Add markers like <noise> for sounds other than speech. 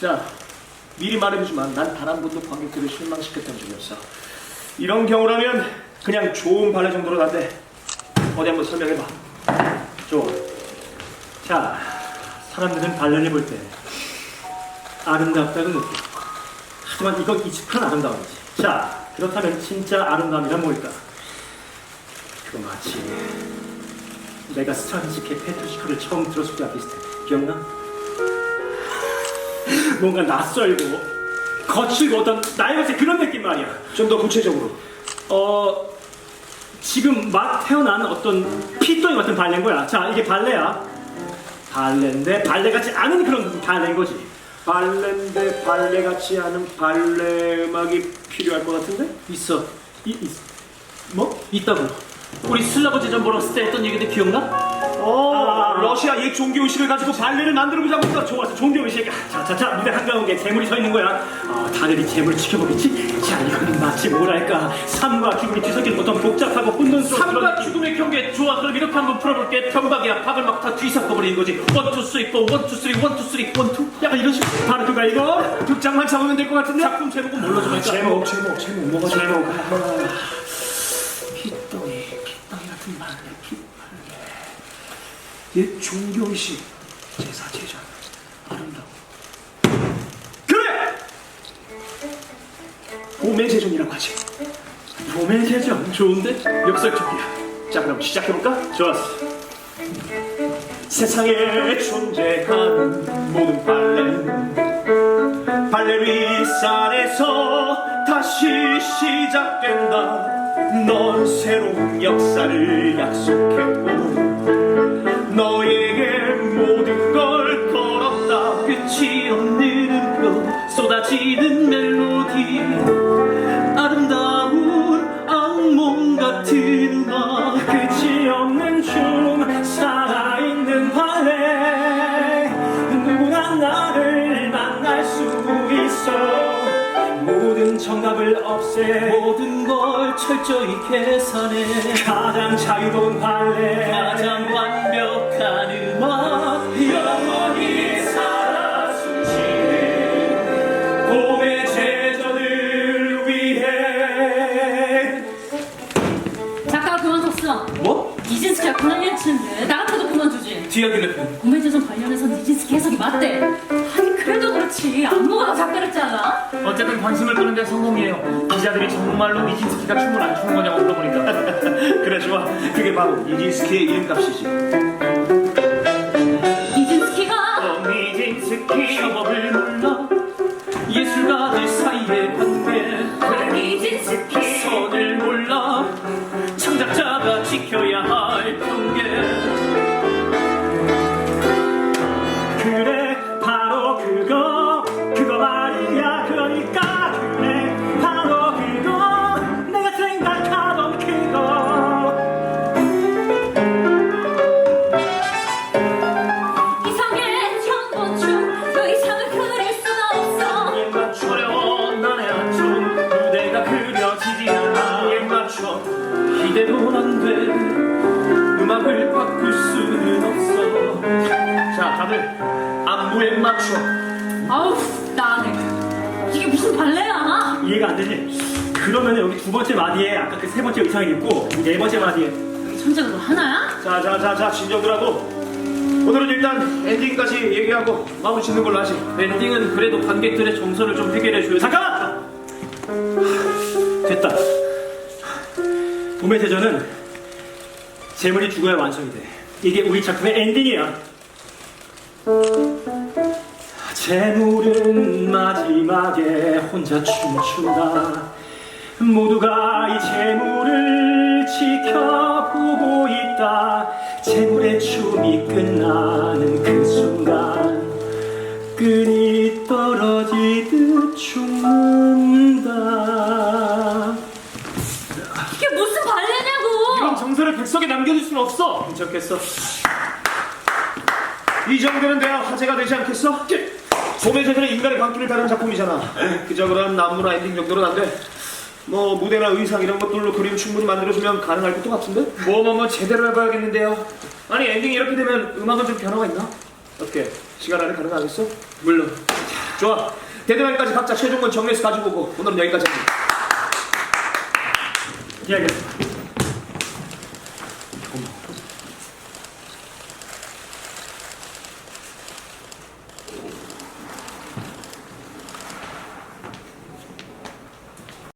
자, 미리 말해주지만 난 단 한 번도 관객들을 실망시켰던 적이 없어. 이런 경우라면 그냥 좋은 발레 정도로 난데 어디 한번 설명해봐. 좋아. 자, 사람들은 발레를 볼 때 아름답다고 느껴. 하지만 이건 이집한 아름다움이지. 자, 그렇다면 진짜 아름다움이란 뭘까? 그거 마치 내가 스트라빈스키의 페트루시카를 처음 들었을 때와 비슷해. 기억나? 뭔가 낯설고 거칠고 어떤 것의 그런 느낌 말이야. 좀 더 구체적으로. 어 지금 막 태어난 어떤 피덩이 같은 발레인 거야. 자 이게 발레야. 발레인데 발레 같지 않은 그런 발레인 거지. 발레인데 발레 같지 않은 발레 음악이 필요할 것 같은데? 있어. 이, 있, 뭐? 있다고. 우리 슬라브 제전 보러 갔을 때 했던 얘기들 기억나? 어, 아. 러시아 옛 종교 의식을 가지고 발레를 만들어 보자고 했어. 좋아서 종교 의식. 자자자 무대 한가운데 재물이 서 있는 거야. 어, 다들 이 재물을 지켜보겠지. 자 이거는 마치 뭐랄까 삶과 죽음이 뒤섞인 어떤 복잡하고 혼돈스러운 삶과 그런 죽음의 경계 좋아 그럼 이렇게 한번 풀어볼게 병박이야 박을 막 다 뒤섞어 버리는 거지 원투 쓰리 포 원투 쓰리 원투 쓰리 원투 약간 이런 식으로 바로 그가 이거 극장만 잡으면 될 것 같은데? 작품 제목은 뭘로 좀 할까? 제목, 제목, 제목, 뭐가 제목? 옛 종교 의식, 제사 제전, 아름다워. 그래! 봄의 제전이라고 하지. 봄의 계절 좋은데 역설적이야. 자, 그럼 시작해볼까? 좋았어. 세상에 존재하는 모든 발레는 발레 윗산에서 다시 시작된다. 넌 새로운 역사를 약속했고 너에 모든 정답을 없애 모든 걸 철저히 계산해 가장 자유로운 발레 가장 완벽한 음악 영원히 살아 숨쉬는 봄의 제전을 위해 작가가 그만 뒀어. 뭐? 니진스키가 고난이를 치는데 나 같아도 그만두지. 뒤야길래 구매재전 관련해서 니진스키 해석이 맞대. 그래도 그렇지 안무가 잘라? 어쨌든 관심을 끄는데 성공이에요 기자들이 정말로 니진스키가 춤을 안 추는 거냐고 물어보니까 <laughs> 그래 좋아. 그게 바로 이진스키의 이름값이지. 니진스키가 어, 니진스키 협업을 몰라 다들 안무에 맞춰 아우 나네. 이게 무슨 발레야? 이해가 안 되지? 그러면 여기 두 번째 마디에 아까 그 세 번째 의상을 입고 네 번째 마디에 천재가 너 하나야? 자, 자, 자, 자, 진정들 하고. 오늘은 일단 엔딩까지 얘기하고 마무리 짓는 걸로 하지. 엔딩은 그래도 관객들의 정서를 좀 해결해 줘야 잠깐만! 됐다. 봄의 대전은 재물이 죽어야 완성이 돼. 이게 우리 작품의 엔딩이야. 재물은 마지막에 혼자 춤춘다. 모두가 이 재물을 지켜보고 있다. 재물의 춤이 끝나는 그 순간 끈이 떨어지듯 죽는다. 이게 무슨 이런 발레냐고? 정서를 백석에 남겨둘 수는 없어 괜찮겠어? 이 정도는 돼야 화제가 되지 않겠어? 봄의 제전은 인간의 광기를 다룬 작품이잖아. 그저 그런 안무나 엔딩 정도는 안 돼. 뭐 무대나 의상 이런 것들로 그림 충분히 만들어주면 가능할 것도 같은데? 뭐뭐뭐 제대로 해봐야겠는데요 아니 엔딩이 이렇게 되면 음악은 좀 변화가 있나? 어떻게 시간 안에 가능하겠어? 물론 좋아. 데드라인까지 각자 최종권 정리해서 가지고 오고 오늘은 여기까지 합니다. 예, 알겠습니다.